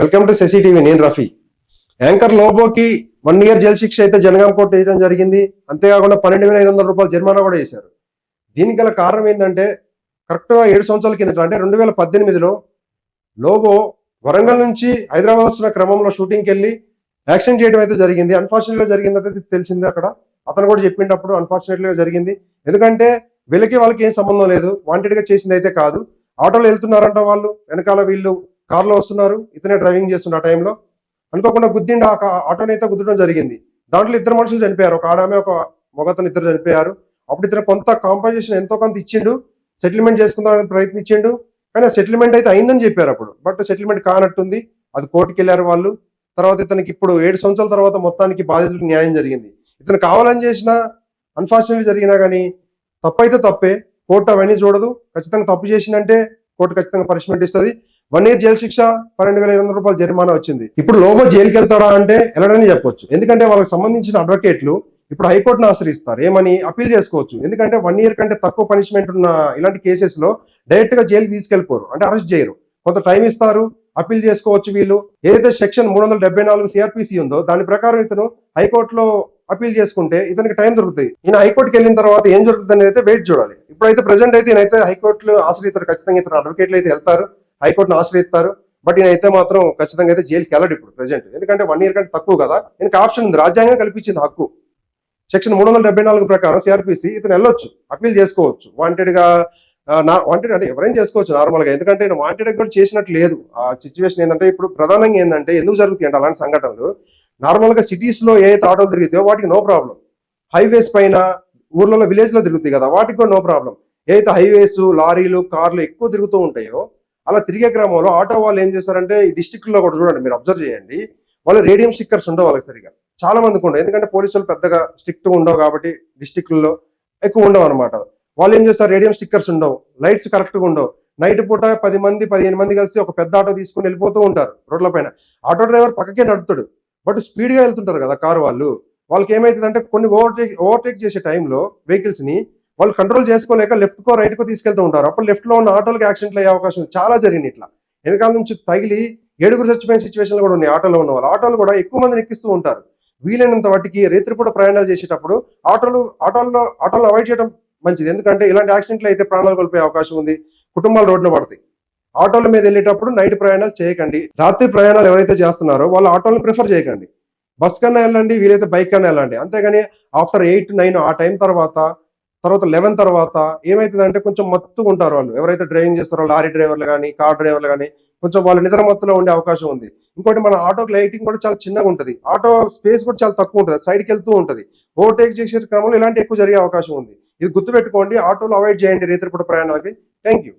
Welcome to Sashi TV నేను Rafi. Anchor లోబోకి one year jail శిక్ష అయితే జనగాం కోర్టు వేయడం జరిగింది. అంతేకాకుండా పన్నెండు వేల ఐదు వందల రూపాయలు జరిమానా కూడా వేశారు. దీనికి గల కారణం ఏంటంటే కరెక్ట్గా ఏడు సంవత్సరాల కిందట అంటే రెండు వేల పద్దెనిమిదిలో లోబో వరంగల్ నుంచి హైదరాబాద్ వస్తున్న క్రమంలో షూటింగ్కి వెళ్ళి యాక్సిడెంట్ చేయడం అయితే జరిగింది. అన్ఫార్చునేట్గా జరిగింది అయితే తెలిసింది అక్కడ. అతను కూడా చెప్పినప్పుడు అన్ఫార్చునేట్గా జరిగింది. ఎందుకంటే వీళ్ళకి వాళ్ళకి ఏం సంబంధం లేదు. వాంటెడ్గా చేసింది అయితే కాదు. ఆటోలో వెళ్తున్నారంట వాళ్ళు. వెనకాల వీళ్ళు కార్లో వస్తున్నారు ఇతనే డ్రైవింగ్ చేస్తున్న ఆ టైంలో. అనుకోకుండా గుద్దిండి ఆ ఆటోని అయితే గుద్దడం జరిగింది. దాంట్లో ఇద్దరు మనుషులు చనిపోయారు. ఒక ఆడామె ఒక మగతను ఇద్దరు చనిపోయారు. అప్పుడు ఇతను కొంత కాంపన్సేషన్ ఎంతో కొంత ఇచ్చిండు. సెటిల్మెంట్ చేసుకుందామని ప్రయత్నించిండు. కానీ సెటిల్మెంట్ అయితే అయిందని చెప్పారు అప్పుడు. బట్ సెటిల్మెంట్ కానట్టుంది. అది కోర్టుకి వెళ్ళారు వాళ్ళు. తర్వాత ఇతనికి ఇప్పుడు ఏడు సంవత్సరాల తర్వాత మొత్తానికి బాధితులకు న్యాయం జరిగింది. ఇతను కావాలని చేసిన అన్ఫార్చునేట్లీ జరిగినా కానీ తప్పైతే తప్పే. కోర్టు అవన్నీ చూడదు. ఖచ్చితంగా తప్పు చేసిందంటే కోర్టు ఖచ్చితంగా పనిష్మెంట్ ఇస్తుంది. వన్ ఇయర్ జైలు శిక్ష పన్నెండు వేల ఐదు వందల రూపాయలు జరిమానా వచ్చింది. ఇప్పుడు లోబో జైలుకి వెళ్తాడా అంటే వెళ్ళడని చెప్పొచ్చు. ఎందుకంటే వాళ్ళకి సంబంధించిన అడ్వకేట్లు ఇప్పుడు హైకోర్టును ఆశ్రయిస్తారు. ఏమని? అప్పీల్ చేసుకోవచ్చు. ఎందుకంటే వన్ ఇయర్ కంటే తక్కువ పనిష్మెంట్ ఉన్న ఇలాంటి కేసెస్లో డైరెక్ట్గా జైలుకి తీసుకెళ్ళిపోరు అంటే అరెస్ట్ చేయరు. కొంత టైం ఇస్తారు. అప్పీల్ చేసుకోవచ్చు వీళ్ళు. ఏదైతే సెక్షన్ మూడు వందల డెబ్బై నాలుగు సిఆర్పిసి ఉందో దాని ప్రకారం ఇతను హైకోర్టులో అప్పీల్ చేసుకుంటే ఇతనికి టైం దొరుకుతుంది ఈయన హైకోర్టుకి వెళ్ళిన తర్వాత ఏం జరుగుతుంది అనేది అయితే వెయిట్ చూడాలి. ఇప్పుడైతే ప్రజెంట్ అయితే ఈయనైతే హైకోర్టులో ఆశ్రయితారు. ఖచ్చితంగా ఇతను అడ్వకేట్లు అయితే వెళ్తారు. హైకోర్టును ఆశ్రయిస్తారు. బట్ ఈయన అయితే మాత్రం ఖచ్చితంగా అయితే జైలుకి వెళ్ళడు ఇప్పుడు ప్రజెంట్ ఎందుకంటే వన్ ఇయర్ కంటే తక్కువ కదా. ఈయనకి ఆప్షన్ ఉంది. రాజ్యాంగం కల్పించింది హక్కు. సెక్షన్ మూడు వందల డెబ్బై నాలుగు ప్రకారం సిఆర్పిసి ఇతను వెళ్ళొచ్చు. అప్పీల్ చేసుకోవచ్చు. వాంటెడ్గా నా వాంటెడ్ అంటే ఎవరైనా చేసుకోవచ్చు నార్మల్గా. ఎందుకంటే నేను వాంటెడ్ కూడా చేసినట్టు లేదు. ఆ సిచ్యువేషన్ ఏంటంటే ఇప్పుడు ప్రధానంగా ఏంటంటే ఎందుకు జరుగుతాయి అంటే అలాంటి సంఘటనలు. నార్మల్గా సిటీస్లో ఏ ఏ ఆటోలు తిరుగుతాయో వాటికి నో ప్రాబ్లం హైవేస్ పైన ఊర్లలో విలేజ్లో తిరుగుతాయి కదా. వాటికి కూడా నో ప్రాబ్లం ఏదైతే హైవేస్ లారీలు కార్లు ఎక్కువ తిరుగుతూ ఉంటాయో అలా తిరిగే క్రమంలో ఆటో వాళ్ళు ఏం చేస్తారంటే ఈ డిస్టిక్లో కూడా చూడండి మీరు అబ్జర్వ్ చేయండి. వాళ్ళు రేడియం స్టిక్కర్స్ ఉండవు వాళ్ళకి సరిగా. చాలా మందికి ఉండవు. ఎందుకంటే పోలీసులు పెద్దగా స్ట్రిక్ట్ ఉండవు కాబట్టి డిస్టిక్లలో ఎక్కువ ఉండవు అనమాట వాళ్ళు ఏం చేస్తారు? రేడియం స్టిక్కర్స్ ఉండవు. లైట్స్ కరెక్ట్గా ఉండవు. నైట్ పూట పది మంది పదిహేను మంది కలిసి ఒక పెద్ద ఆటో తీసుకుని వెళ్ళిపోతూ ఉంటారు రోడ్ల పైన. ఆటో డ్రైవర్ పక్కకే నడుపుతాడు. బట్ స్పీడ్గా వెళ్తుంటారు కదా కారు వాళ్ళు. వాళ్ళకి ఏమైతుందంటే కొన్ని ఓవర్టేక్ ఓవర్టేక్ చేసే టైంలో వెహికల్స్ని వాళ్ళు కంట్రోల్ చేసుకోలేక లెఫ్ట్ కో రైట్ కో తీసుకెళ్తూ ఉంటారు. అప్పుడు లెఫ్ట్లో ఉన్న ఆటోలకి యాక్సిడెంట్లు అయ్యే అవకాశం చాలా జరిగింది ఇట్లా. వెనకాల నుంచి తగిలి ఏడుగురు చచ్చిపోయిన సిచ్యువేషన్ కూడా ఉన్నాయి ఆటోలో ఉన్న వాళ్ళు ఆటోలు కూడా ఎక్కువ మందిని ఎక్కిస్తూ ఉంటారు. వీలైనంత వాటికి రేత్రిపూట ప్రయాణాలు చేసేటప్పుడు ఆటోలు ఆటోల్లో ఆటోలు అవాయిడ్ చేయడం మంచిది. ఎందుకంటే ఇలాంటి యాక్సిడెంట్లు అయితే ప్రాణాలు కోల్పోయే అవకాశం ఉంది. కుటుంబాలు రోడ్డున పడతాయి. ఆటోల మీద వెళ్ళేటప్పుడు నైట్ ప్రయాణాలు చేయకండి. రాత్రి ప్రయాణాలు ఎవరైతే చేస్తున్నారో వాళ్ళు ఆటోలను ప్రిఫర్ చేయకండి. బస్ కన్నా వెళ్ళండి వీలైతే బైక్ కన్నా వెళ్ళండి. అంతేగాని ఆఫ్టర్ ఎయిట్ నైన్ ఆ టైం తర్వాత తర్వాత లెవెన్ తర్వాత ఏమవుతుందంటే కొంచెం మత్తుగా ఉంటారు వాళ్ళు. ఎవరైతే డ్రైవింగ్ చేస్తారో లారీ డ్రైవర్లు కానీ కార్ డ్రైవర్లు కానీ కొంచెం వాళ్ళు నిద్ర మత్తులో ఉండే అవకాశం ఉంది. ఇంకోటి మన ఆటోకి లైటింగ్ కూడా చాలా చిన్నగా ఉంటుంది. ఆటో స్పేస్ కూడా చాలా తక్కువ ఉంటుంది. సైడ్కి వెళ్తూ ఉంటుంది. ఓవర్టేక్ చేసే క్రమంలో ఇలాంటి ఎక్కువ జరిగే అవకాశం ఉంది. ఇది గుర్తుపెట్టుకోండి. ఆటోలు అవాయిడ్ చేయండి. రేత్రిపూట ప్రయాణాలకి. Thank you